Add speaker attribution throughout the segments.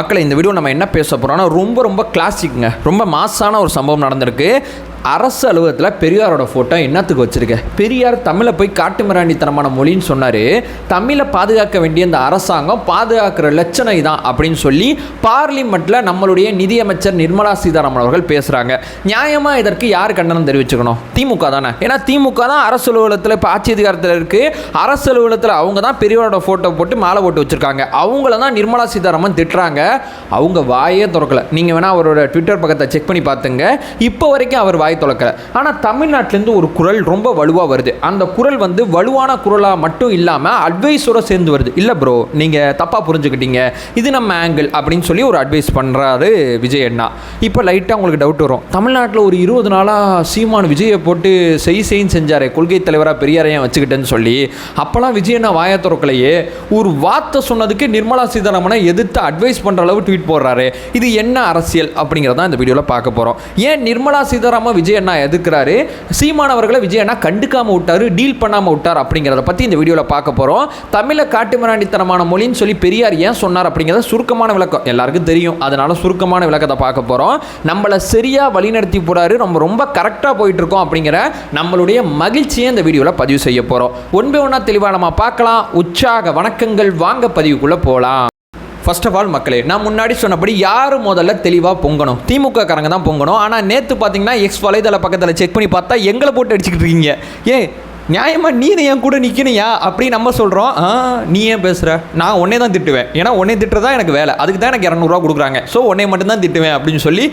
Speaker 1: மக்களை இந்த வீடியோ நம்ம என்ன பேச போகிறோம்னா ரொம்ப ரொம்ப கிளாசிக்குங்க ரொம்ப மாசான ஒரு சம்பவம் நடந்திருக்கு. அரசு அலுவலகத்தில் பெரியாரோட ஃபோட்டோ என்னத்துக்கு வச்சுருக்க? பெரியார் தமிழை போய் காட்டுமிராண்டித்தனமான மொழின்னு சொன்னார். தமிழை பாதுகாக்க வேண்டிய இந்த அரசாங்கம் பாதுகாக்கிற லட்சணை தான் அப்படின்னு சொல்லி பார்லிமெண்ட்டில் நம்மளுடைய நிதியமைச்சர் நிர்மலா சீதாராமன் அவர்கள் பேசுகிறாங்க நியாயமாக இதற்கு யார் கண்டனம் தெரிவிச்சுக்கணும்? திமுக தானே. ஏன்னா திமுக தான் அரசு அலுவலகத்தில் இப்போ ஆட்சி அதிகாரத்தில் இருக்குது அரசு அலுவலகத்தில் அவங்க தான் பெரியாரோட ஃபோட்டோ போட்டு மாலை போட்டு வச்சுருக்காங்க. அவங்கள தான் நிர்மலா சீதாராமன் திட்டுறாங்க. அவங்க வாயே திறக்கலை. நீங்கள் வேணால் அவரோட ட்விட்டர் பக்கத்தை செக் பண்ணி பார்த்துங்க. இப்போ வரைக்கும் அவர் வாய் திறக்கல ஆனால் தமிழ்நாட்டிலேருந்து ஒரு குரல் ரொம்ப வலுவாக வருது. அந்த குரல் வந்து வலுவான குரலாக மட்டும் இல்லாமல் அட்வைஸோட சேர்ந்து வருது. இல்லை ப்ரோ நீங்கள் தப்பாக புரிஞ்சுக்கிட்டீங்க. இது நம்ம ஆங்கிள் அப்படின்னு சொல்லி ஒரு அட்வைஸ் பண்ணுறாரு விஜய் அண்ணா. இப்போ லைட்டாக உங்களுக்கு டவுட் வரும். தமிழ்நாட்டில் ஒரு இருபது நாளாக சீமான் விஜயை போட்டு செய் செய்ன்னு செஞ்சாரே கொள்கை தலைவராக பெரியாரையும் வச்சுக்கிட்டேன்னு சொல்லி. அப்போலாம் விஜய் அண்ணா வாயை திறக்கலையே. ஒரு வார்த்தை சொன்னதுக்கு நிர்மலா சீதாராமனை எதிர்த்து அட்வைஸ் பண்ணுற அளவு ட்வீட் போடுறாரு. இது என்ன அரசியல் அப்படிங்கிறதான் இந்த வீடியோவில் பார்க்க போகிறோம் ஏன் நிர்மலா சீதாராமன் விஜய் அண்ணா எதுக்குறாரு? சீமான் அவர்களை விஜய் அண்ணா கண்டுக்காம விட்டாரு டீல் பண்ணாமல் விட்டார் அப்படிங்கிறத பற்றி இந்த வீடியோவில் பார்க்க போகிறோம் தமிழை காட்டுமிராண்டித்தனமான மொழின்னு சொல்லி பெரியார் ஏன் சொன்னார் அப்படிங்கிறத சுருக்கமான விளக்கம். எல்லாருக்கும் தெரியும். அதனால சுருக்கமான விளக்கத்தை பார்க்க போகிறோம் நம்மளை சரியாக வழிநடத்தி போறாரு. நம்ம ரொம்ப கரெக்டாக போயிட்டு இருக்கோம் அப்படிங்கிற நம்மளுடைய மகிழ்ச்சியை இந்த வீடியோவில் பதிவு செய்ய போகிறோம் ஒன்பே ஒன்றா தெளிவாக நம்ம பார்க்கலாம். உற்சாக வணக்கங்கள் வாங்க பதிவுக்குள்ளே போகலாம் ஃபர்ஸ்ட் ஆஃப் ஆல் மக்களே நான் முன்னாடி சொன்னபடி யார் முதல்ல தெளிவாக பொங்கணும்? திமுக காரங்க தான் பொங்கணும். ஆனால் நேற்று பார்த்தீங்கன்னா எக்ஸ் வலைதள பக்கத்தில் செக் பண்ணி பார்த்தா எங்களை போட்டு அடிச்சுக்கிட்டு இருக்கீங்க. ஏ நியாயமாக நீ என் கூட நிற்கணையா அப்படி நம்ம சொல்கிறோம் ஆ நீ ஏன் பேசுகிற நான் உன்னே தான் திட்டுவேன். ஏன்னா உன்னே திட்டுறதா எனக்கு வேலை. அதுக்கு தான் எனக்கு இரநூறுவா கொடுக்குறாங்க. ஸோ உன்னை மட்டும்தான் திட்டுவேன் அப்படின்னு சொல்லி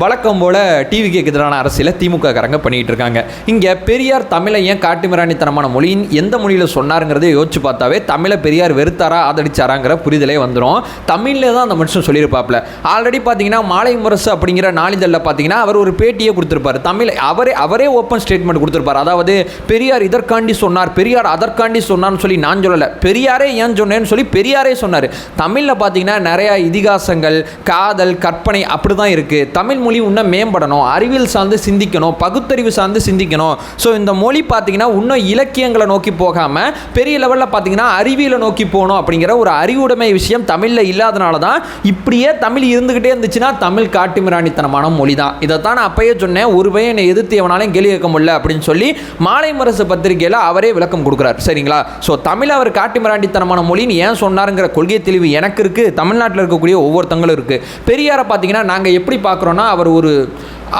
Speaker 1: வழக்கம் போல் டிவிக்கு எதிரான அரசியலை திமுக காரங்க பண்ணிகிட்டு இருக்காங்க. இங்கே பெரியார் தமிழை ஏன் காட்டுமிராணித்தனமான மொழியின் எந்த மொழியில் சொன்னாருங்கிறதே யோசிச்சு பார்த்தாவே தமிழை பெரியார் வெறுத்தாரா ஆதரிச்சாராங்கிற புரிதலே வந்துடும் தமிழில் தான் அந்த மனுஷன் சொல்லியிருப்பாப்ல ஆல்ரெடி பார்த்தீங்கன்னா மாலை முரசு அப்படிங்கிற நாளிதழில் பார்த்தீங்கன்னா அவர் ஒரு பேட்டியே கொடுத்துருப்பாரு. தமிழ் அவரே அவரே ஓப்பன் ஸ்டேட்மெண்ட் கொடுத்துருப்பார். அதாவது பெரியார் இதற்காண்டி சொன்னார் பெரியார் அதற்காண்டி சொன்னார்னு சொல்லி நான் சொல்லலை. பெரியாரே ஏன் சொன்னேன்னு சொல்லி பெரியாரே சொன்னார். தமிழில் பார்த்தீங்கன்னா நிறையா இதிகாசங்கள் காதல் கற்பனை அப்படி தான் இருக்குது தமிழ் மொழி இன்னும் மேம்படணும் அறிவியல் சார்ந்து சிந்திக்கணும் பகுத்தறிவு சார்ந்து சிந்திக்கணும். ஸோ இந்த மொழி பார்த்தீங்கன்னா இன்னும் இலக்கியங்களை நோக்கி போகாமல் பெரிய லெவலில் பார்த்தீங்கன்னா அறிவியலை நோக்கி போகணும் அப்படிங்கிற ஒரு அறிவுடைமை விஷயம் தமிழில் இல்லாதனால தான் இப்படியே தமிழ் இருந்துக்கிட்டே இருந்துச்சுன்னா தமிழ் காட்டுமிராணித்தனமான மொழி தான் இதை தான் நான் அப்பயே சொன்னேன் ஒரு பையன் என்னை எதிர்த்து எவனாலையும் கேள்வி கேட்க முடியல அப்படின்னு சொல்லி மாலை முரசு பத்திரிகையில் அவரே விளக்கம் கொடுக்குறாரு. சரிங்களா? ஸோ தமிழ் அவர் காட்டுமிராண்டித்தனமான மொழின்னு ஏன் சொன்னாருங்கிற கொள்கை தெளிவு எனக்கு இருக்குது தமிழ்நாட்டில் இருக்கக்கூடிய ஒவ்வொருத்தங்களும் இருக்குது பெரியாரை பார்த்தீங்கன்னா நாங்கள் எப்படி பார்க்குறோன்னா அவர் ஒரு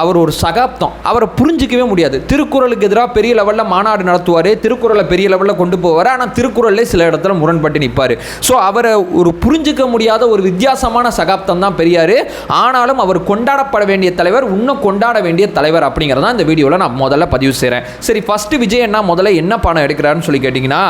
Speaker 1: அவர் ஒரு சகாப்தம். அவரை புரிஞ்சிக்கவே முடியாது. திருக்குறளுக்கு எதிராக பெரிய லெவலில் மாநாடு நடத்துவார் திருக்குறளை பெரிய லெவலில் கொண்டு போவார் ஆனால் திருக்குறளே சில இடத்துல முரண்பட்டு நிற்பார் ஸோ அவரை ஒரு புரிஞ்சிக்க முடியாத ஒரு வித்தியாசமான சகாப்தம் தான் பெரியார். ஆனாலும் அவர் கொண்டாடப்பட வேண்டிய தலைவர் இன்னும் கொண்டாட வேண்டிய தலைவர் அப்படிங்கிறதான் இந்த வீடியோவில் நான் முதல்ல பதிவு செய்கிறேன் சரி ஃபஸ்ட்டு விஜய் என்ன முதல்ல என்ன பணம் எடுக்கிறாருன்னு சொல்லி கேட்டிங்கன்னா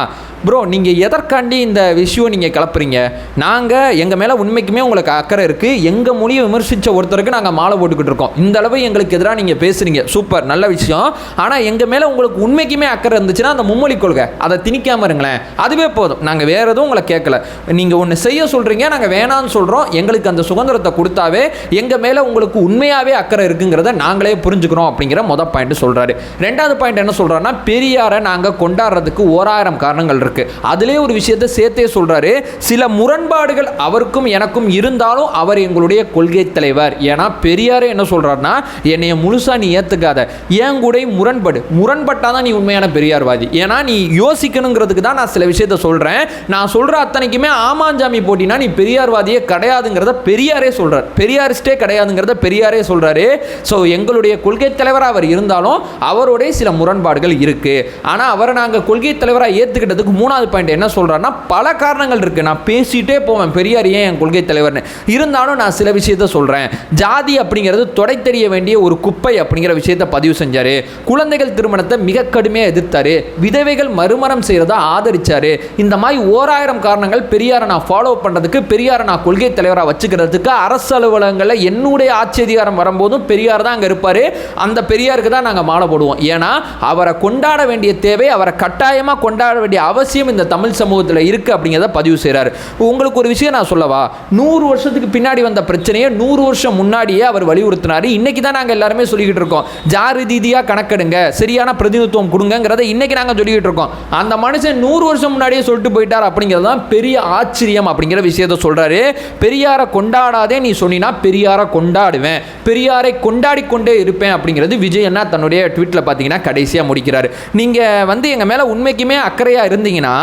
Speaker 1: ப்ரோ நீங்கள் எதற்காண்டி இந்த விஷயம் நீங்கள் கிளப்புறீங்க? நாங்கள் எங்கள் மேலே உண்மைக்குமே உங்களுக்கு அக்கறை இருக்குது எங்கள் மொழியை விமர்சித்த ஒருத்தருக்கு நாங்கள் மாலை போட்டுக்கிட்டு இருக்கோம். இந்த அளவு எங்களுக்கு எதிராக நீங்கள் பேசுகிறீங்க சூப்பர் நல்ல விஷயம். ஆனால் எங்கள் மேலே உங்களுக்கு உண்மைக்குமே அக்கறை இருந்துச்சுன்னா அந்த மும்மொழி கொள்கை அதை திணிக்காமல் இருங்களேன். அதுவே போதும். நாங்கள் வேறு எதுவும் உங்களை கேட்கல. நீங்கள் ஒன்று செய்ய சொல்கிறீங்க நாங்கள் வேணான்னு சொல்கிறோம் எங்களுக்கு அந்த சுதந்திரத்தை கொடுத்தாவே எங்கள் மேலே உங்களுக்கு உண்மையாகவே அக்கறை இருக்குங்கிறத நாங்களே புரிஞ்சுக்கிறோம் அப்படிங்கிற மொதல் பாயிண்ட் சொல்கிறாரு ரெண்டாவது பாயிண்ட் என்ன சொல்கிறாருன்னா பெரியாரை நாங்கள் கொண்டாடுறதுக்கு ஓராயிரம் காரணங்கள் இருக்குது அதுலேயே ஒரு விஷயத்தை சேர்த்தே சொல்கிறாரு சில முரண்பாடுகள் அவருக்கும் எனக்கும் இருந்தாலும் அவர் எங்களுடைய கொள்கை தலைவர். ஏன்னா பெரியாரே என்ன சொல்கிறாருன்னா என்னைய முழுசாக நீ ஏற்றுக்காத ஏன் கூட முரண்படு. முரண்பட்டால் தான் நீ உண்மையான பெரியார்வாதி. ஏன்னா நீ யோசிக்கணுங்கிறதுக்கு தான் நான் சில விஷயத்த சொல்கிறேன் நான் சொல்கிற அத்தனைக்குமே ஆமாஞ்சாமி போட்டினா நீ பெரியார்வாதியே கிடையாதுங்கிறத பெரியாரே சொல்கிறார் பெரியாரிஸ்டே கிடையாதுங்கிறத பெரியாரே சொல்கிறாரு ஸோ எங்களுடைய கொள்கை தலைவராக அவர் இருந்தாலும் அவருடைய சில முரண்பாடுகள் இருக்குது ஆனால் அவரை நாங்கள் கொள்கை தலைவராக ஏற்றுக்கிட்டதுக்கு மூணாவது பாயிண்ட் என்ன சொல்கிறாருன்னா பல காரணங்கள் இருக்குது நான் பேசிகிட்டே போவேன். பெரியார் ஏன் என் கொள்கை தலைவர்னு. இருந்தாலும் நான் சில விஷயத்த சொல்கிறேன் ஜாதி அப்படிங்கிறது தொடை தெரிய வேண்டிய ஒரு குப்பை அப்படிங்கிற விஷயத்தை பதிவு செஞ்சார். குழந்தைகள் திருமணத்தை மிக கடுமையாக எதிர்த்தாரு. விதவைகள் மறுமணம் செய்கிறத ஆதரிச்சாரு. இந்த மாதிரி ஓராயிரம் காரணங்கள் பெரியாரை நான் ஃபாலோ பண்ணுறதுக்கு பெரியாரை நான் கொள்கை தலைவராக வச்சுக்கிறதுக்கு அரசு அலுவலகங்களில் என்னுடைய ஆட்சி அதிகாரம் வரும்போதும் பெரியார் தான் அங்கே இருப்பார். அந்த பெரியாருக்கு தான் நாங்கள் மாலை போடுவோம். ஏன்னா அவரை கொண்டாட வேண்டிய தேவை அவரை கட்டாயமாக கொண்டாட வேண்டிய அவசியம் இந்த தமிழ் சமூகத்தில் இருக்குது அப்படிங்கிறத பதிவு செய்கிறார் உங்களுக்கு ஒரு விஷயம் நான் சொல்லவா? நூறு வருஷத்துக்கு பின்னாடி வந்த பிரச்சனையை நூறு வருஷம் முன்னாடியே அவர் வலியுறுத்தினார். இன்னைக்கு தான் நாங்கள் எல்லாருமே சொல்லிக்கிட்டு இருக்கோம். ஜாதி ரீதியாக கணக்கெடுங்க. சரியான பிரதிநிதித்துவம் கொடுங்கிறத இன்றைக்கி நாங்கள் சொல்லிக்கிட்டு இருக்கோம். அந்த மனுஷன் நூறு வருஷம் முன்னாடியே சொல்லிட்டு போயிட்டார் அப்படிங்கிறது தான் பெரிய ஆச்சரியம் அப்படிங்கிற விஷயத்த சொல்றாரு. பெரியாரை கொண்டாடாதே நீ சொன்னினா பெரியாரை கொண்டாடுவேன். பெரியாரை கொண்டாடி கொண்டே இருப்பேன் அப்படிங்கிறது விஜய் அண்ணா தன்னுடைய ட்வீட்டில் பார்த்தீங்கன்னா கடைசியாக முடிக்கிறாரு. நீங்கள் வந்து எங்கள் மேலே உண்மைக்குமே அக்கறையாக இருந்தீங்கன்னா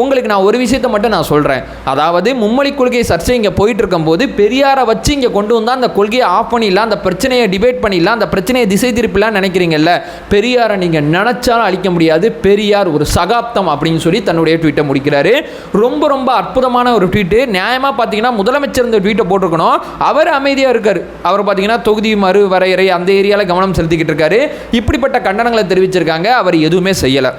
Speaker 1: உங்களுக்கு நான் ஒரு விஷயத்தை மட்டும் நான் சொல்கிறேன் அதாவது மும்மொழி கொள்கை சர்ச்சை இங்கே போயிட்டு இருக்கும்போது பெரியாரை வச்சு இங்கே கொண்டு வந்தால் அந்த கொள்கையை ஆஃப் பண்ணிடலாம். அந்த பிரச்சனையை டிபேட் பண்ணிடலாம். அந்த பிரச்சனையை திசை திருப்பிலாம் நினைக்கிறீங்கல்ல? பெரியாரை நீங்கள் நினச்சாலும் அழிக்க முடியாது. பெரியார் ஒரு சகாப்தம் அப்படின்னு சொல்லி தன்னுடைய ட்வீட்டை முடிக்கிறாரு. ரொம்ப ரொம்ப அற்புதமான ஒரு ட்வீட்டு நியாயமாக பார்த்தீங்கன்னா முதலமைச்சர் இந்த ட்வீட்டை போட்டிருக்கணும். அவர் அமைதியாக இருக்கார். அவர் பார்த்தீங்கன்னா தொகுதி மறு வரையறை அந்த ஏரியாவில் கவனம் செலுத்திக்கிட்டு இருக்காரு. இப்படிப்பட்ட கண்டனங்களை தெரிவிச்சிருக்காங்க. அவர் எதுவுமே செய்யலை.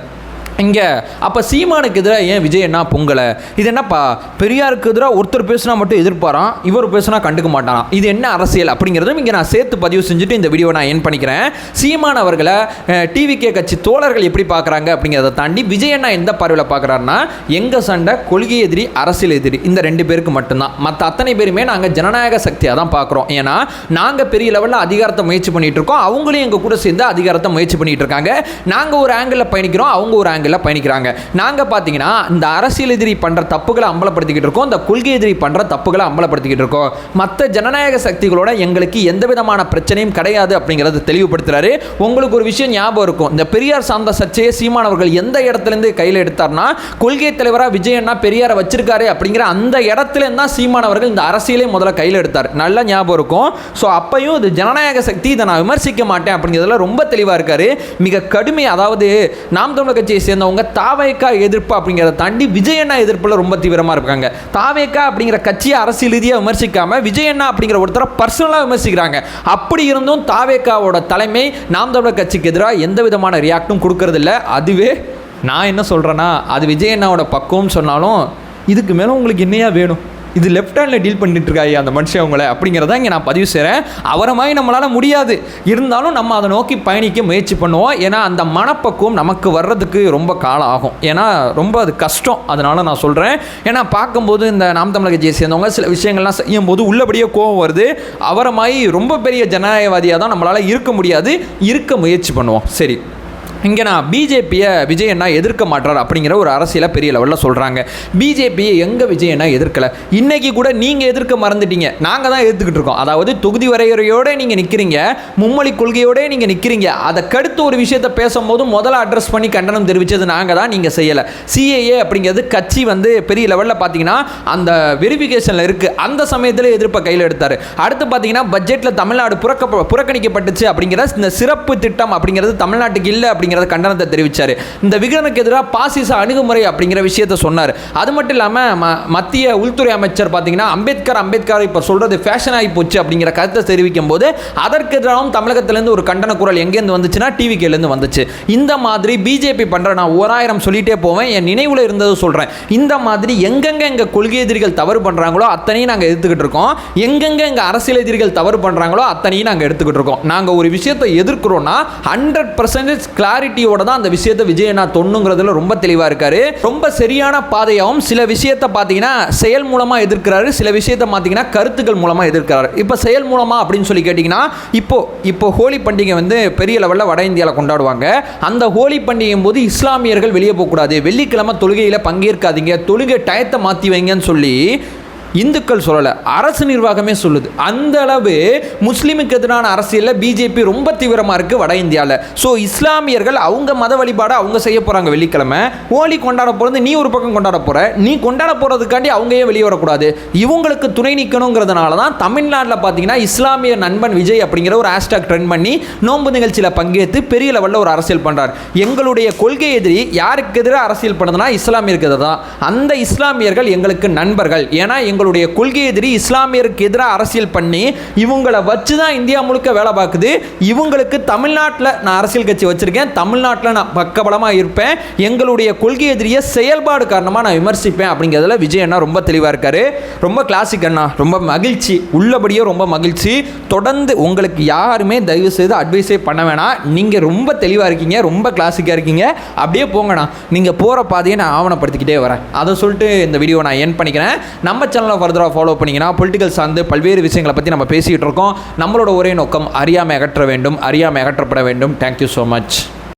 Speaker 1: இங்கே அப்போ சீமானுக்கு எதிராக ஏன் விஜய் என்ன பொங்கலை? இது என்னப்பா? பெரியாருக்கு எதிராக ஒருத்தர் பேசுனா மட்டும் எதிர்பாரான் இவர் பேசுனா கண்டுக்க மாட்டாராம். இது என்ன அரசியல் அப்படிங்கிறதும் இங்கே நான் சேர்த்து பதிவு செஞ்சுட்டு இந்த வீடியோ நான் என் பண்ணிக்கிறேன். சீமான் அவர்களை டிவிகே கட்சி தோழர்கள் எப்படி பார்க்குறாங்க அப்படிங்கிறத தாண்டி விஜய் அண்ணா எந்த பார்வையில் பார்க்குறாருன்னா எங்கள் சண்டை கொள்கை எதிரி அரசியல் எதிரி இந்த ரெண்டு பேருக்கு மட்டும்தான். மற்ற அத்தனை பேருமே நாங்கள் ஜனநாயக சக்தியாக தான் பார்க்குறோம். ஏன்னா நாங்கள் பெரிய லெவலில் அதிகாரத்தை முயற்சி பண்ணிகிட்டு இருக்கோம். அவங்களும் எங்கள் கூட சேர்ந்து அதிகாரத்தை முயற்சி பண்ணிகிட்டு இருக்காங்க. நாங்கள் ஒரு ஆங்கிளில் பயணிக்கிறோம் அவங்க ஒரு ஆங்கிளில் பயணிக்கிறாங்க. நாங்கள் பார்த்தீங்கன்னா இந்த அரசியல் எதிரி பண்ணுற தப்புகளை அம்பலப்படுத்திக்கிட்டு இருக்கோம். இந்த கொள்கை எதிரி பண்ணுற தப்புகளை அம்பலப்படுத்திக்கிட்டு இருக்கோம். மற்ற ஜனநாயக சக்திகளோட எங்களுக்கு எந்த விதமான பிரச்சனையும் கிடையாது அப்படிங்கிறத தெளிவுபடுத்துறாரு. உங்களுக்கு ஒரு விஷயம் ஞாபகம் இருக்கும். இந்த பெரியார் சார்ந்த சர்ச்சையை சீமானவர்கள் எந்த இடத்துலேருந்து கையில் எடுத்தார்னா கொள்கை தலைவராக விஜயன்னா பெரியாரை வச்சிருக்காரு அப்படிங்கிற அந்த இடத்துல தான் சீமானவர்கள் இந்த அரசியலே முதல்ல கையில் எடுத்தார். நல்ல ஞாபகம் இருக்கும். ஸோ அப்பையும் இது ஜனநாயக சக்தி இதை நான் விமர்சிக்க மாட்டேன் அப்படிங்கிறதுல ரொம்ப தெளிவாக இருக்காரு. மிக கடுமை அதாவது நாம் தமிழர் கட்சியை சேர்ந்தவங்க தாவேக்கா எதிர்ப்பு அப்படிங்கிறத தாண்டி விஜயண்ணா எதிர்ப்பில் ரொம்ப தீவிரமாக இருக்காங்க. தாவேக்கா அப்படிங்கிற கட்சியை அரசியல் ரீதியாக விமர்சிக்காம விஜயண்ணா அப்படிங்கிற ஒருத்தரை பர்சனலாக விமர்சிக்கிறாங்க. அப்படி இருந்தும் தாவேக்காவோட தலைமை நாம் தமிழர் கட்சிக்கு எதிராக எந்த விதமான ரியாக்டும் கொடுக்கறதில்ல அதுவே நான் என்ன சொல்கிறேன்னா அது விஜய் அண்ணாவோட பக்குவம்னு சொன்னாலும் இதுக்கு மேலே உங்களுக்கு என்னையா வேணும்? இது லெஃப்ட் ஹேண்டில் டீல் பண்ணிட்டு இருக்காய் அந்த மனுஷன் அவங்கள அப்படிங்கிறத இங்கே நான் பதிவு செய்கிறேன் அவரை மாதிரி நம்மளால் முடியாது. இருந்தாலும் நம்ம அதை நோக்கி பயணிக்க முயற்சி பண்ணுவோம். ஏன்னா அந்த மனப்பக்குவம் நமக்கு வர்றதுக்கு ரொம்ப காலம் ஆகும். ஏன்னா ரொம்ப அது கஷ்டம். அதனால் நான் சொல்கிறேன் ஏன்னா பார்க்கும்போது இந்த நாம் தமிழக கட்சியை சேர்ந்தவங்க சில விஷயங்கள்லாம் செய்யும் போது உள்ளபடியே கோவம் வருது. அவரை மாதிரி ரொம்ப பெரிய ஜனநாயகவாதியாக தான் நம்மளால் இருக்க முடியாது. இருக்க முயற்சி பண்ணுவோம். சரி. இங்கே நான் பிஜேபியை விஜய் அண்ணா எதிர்க்க மாட்டார் அப்படிங்கிற ஒரு அரசியலை பெரிய லெவலில் சொல்கிறாங்க பிஜேபியை எங்கே விஜய் அண்ணா எதிர்க்கலை? இன்னைக்கு கூட நீங்கள் எதிர்க்க மறந்துட்டீங்க. நாங்கள் தான் எதிர்த்துக்கிட்டு இருக்கோம். அதாவது தொகுதி வரையறையோடு நீங்கள் நிற்கிறீங்க மும்மொழி கொள்கையோடே நீங்கள் நிற்கிறீங்க அதை கடுத்து ஒரு விஷயத்தை பேசும்போது முதல்ல அட்ரஸ் பண்ணி கண்டனம் தெரிவித்தது நாங்கள் தான் நீங்கள் செய்யலை. சிஏஏ அப்படிங்கிறது கட்சி வந்து பெரிய லெவலில் பார்த்தீங்கன்னா அந்த வெரிஃபிகேஷனில் இருக்குது அந்த சமயத்தில் எதிர்ப்பை கையில் எடுத்தார். அடுத்து பார்த்தீங்கன்னா பட்ஜெட்டில் தமிழ்நாடு புறக்க புறக்கணிக்கப்பட்டுச்சு அப்படிங்கிற இந்த சிறப்பு திட்டம் அப்படிங்கிறது தமிழ்நாட்டுக்கு இல்லை அப்படிங்கிறத கண்டனத்தை தெரிவித்தார் இந்த விகடனுக்கு எதிராக பாசிச அணுகுமுறை அப்படிங்கிற விஷயத்தை சொன்னார். அது மட்டும் இல்லாமல் ம மத்திய உள்துறை அமைச்சர் பார்த்தீங்கன்னா அம்பேத்கர் அம்பேத்கர் இப்போ சொல்கிறது ஃபேஷன் ஆகி போச்சு அப்படிங்கிற கருத்தை தெரிவிக்கும் போது அதற்கு எதிராகவும் தமிழகத்திலேருந்து ஒரு கண்டன குரல் எங்கேருந்து வந்துச்சுன்னா டிவிகேலேருந்து வந்துச்சு. இந்த மாதிரி பிஜேபி பண்ணுற நான் ஓராயிரம் சொல்லிட்டே போவேன் என் நினைவில் இருந்தது சொல்கிறேன் இந்த மாதிரி எங்கெங்கே எங்கள் கொள்கை எதிரிகள் தவறு பண்ணுறாங்களோ அத்தனையும் நாங்கள் எடுத்துக்கிட்டு இருக்கோம். எங்கெங்கே எங்கள் அரசியல் எதிரிகள் தவறு பண்ணுறாங்களோ அத்தனையும் நாங்கள் எடுத்துக்கிட்டு இருக்கோம். நாங்கள் ஒரு விஷயத்தை எதிர்க்கிறோன்னா ஹண்ட்ரட் பர்சன்டேஜ் கிளாரிட்டியோட தான் அந்த விஷயத்தை விஜயனா தொண்ணுங்கிறதுல ரொம்ப தெளிவாக இருக்காரு. ரொம்ப சரியான பாதையாகவும் சில விஷயத்தை பார்த்தீங்கன்னா செயல் மூலமாக எதிர்க்கிறாரு சில விஷயத்தை பார்த்தீங்கன்னா கருத்துக்கள் மூலமாக எதிர்க்கிறாரு. இப்போ செயல் மூலமாக அப்படின்னு சொல்லி கேட்டிங்கன்னா இப்போ இப்போ ஹோலி பண்டிகை வந்து பெரிய லெவலில் வட இந்தியாவில் கொண்டாடுவாங்க. அந்த ஹோலி பண்டிகையும் போது இஸ்லாமியர்கள் வெளியே போகக்கூடாது. வெள்ளிக்கிழமை தொழுகையில் பங்கேற்காதீங்க. தொழுகை டயத்தை மாற்றி வைங்கன்னு சொல்லி இந்துக்கள் சொல்லலை அரசு நிர்வாகமே சொல்லுது. அந்த அளவு முஸ்லீமுக்கு எதிரான அரசியலில் பிஜேபி ரொம்ப தீவிரமாக இருக்குது வட இந்தியாவில் ஸோ இஸ்லாமியர்கள் அவங்க மத வழிபாடை அவங்க செய்ய போகிறாங்க வெள்ளிக்கிழமை. ஹோலி கொண்டாட போகிறது நீ ஒரு பக்கம் கொண்டாட போகிற நீ கொண்டாட போகிறதுக்காண்டி அவங்க ஏன் வெளியே வரக்கூடாது. இவங்களுக்கு துணை நிற்கணுங்கிறதுனால தான் தமிழ்நாட்டில் பார்த்தீங்கன்னா இஸ்லாமிய நண்பன் விஜய் அப்படிங்கிற ஒரு ஹேஷ்டாக் ட்ரெண்ட் பண்ணி நோன்பு நிகழ்ச்சியில் பங்கேற்று பெரிய லெவலில் ஒரு அரசியல் பண்ணுறார் எங்களுடைய கொள்கை எதிரி யாருக்கு எதிராக அரசியல் பண்ணதுன்னா இஸ்லாமியருக்கு தான். அந்த இஸ்லாமியர்கள் எங்களுக்கு நண்பர்கள். ஏன்னா எங்கள் இவங்களுடைய கொள்கை எதிரி இஸ்லாமியருக்கு எதிராக அரசியல் பண்ணி இவங்களை வச்சு தான் இந்தியா முழுக்க வேலை பார்க்குது. இவங்களுக்கு தமிழ்நாட்டில் நான் அரசியல் கட்சி வச்சுருக்கேன். தமிழ்நாட்டில் நான் பக்கபலமாக இருப்பேன். எங்களுடைய கொள்கை எதிரியை செயல்பாடு காரணமாக நான் விமர்சிப்பேன் அப்படிங்கிறதுல விஜய் அண்ணா ரொம்ப தெளிவாக இருக்காரு. ரொம்ப கிளாசிக் அண்ணா. ரொம்ப மகிழ்ச்சி. உள்ளபடியே ரொம்ப மகிழ்ச்சி. தொடர்ந்து உங்களுக்கு யாருமே தயவு செய்து அட்வைஸே பண்ண வேணாம். நீங்கள் ரொம்ப தெளிவாக இருக்கீங்க. ரொம்ப கிளாசிக்காக இருக்கீங்க. அப்படியே போங்கண்ணா. நீங்கள் போகிற பாதையை நான் ஆவணப்படுத்திக்கிட்டே வரேன். அதை சொல்லிட்டு இந்த வீடியோ நான் என் பண்ணிக்கிறேன். நம்ம சேனலை சேனலை ஃபர்தராக ஃபாலோ பண்ணிங்கன்னா பொலிட்டிக்கல் சார்ந்து பல்வேறு விஷயங்களை பற்றி நம்ம பேசிகிட்டு இருக்கோம். நம்மளோட ஒரே நோக்கம் அறியாமை அகற்ற வேண்டும். அறியாமை அகற்றப்பட வேண்டும். Thank you so much